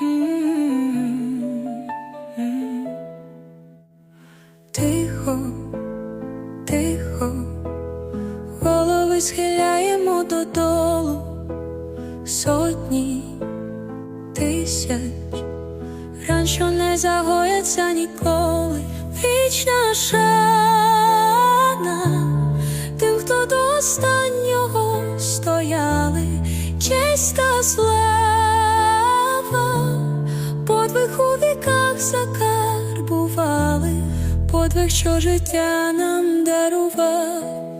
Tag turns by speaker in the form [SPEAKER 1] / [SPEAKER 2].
[SPEAKER 1] Тихо, тихо, голови схиляємо додолу сотні тисяч, ран, не загояться ніколи, вічна шана тим, хто до останнього стояли, чиста та. Подвиг, що життя нам дарував.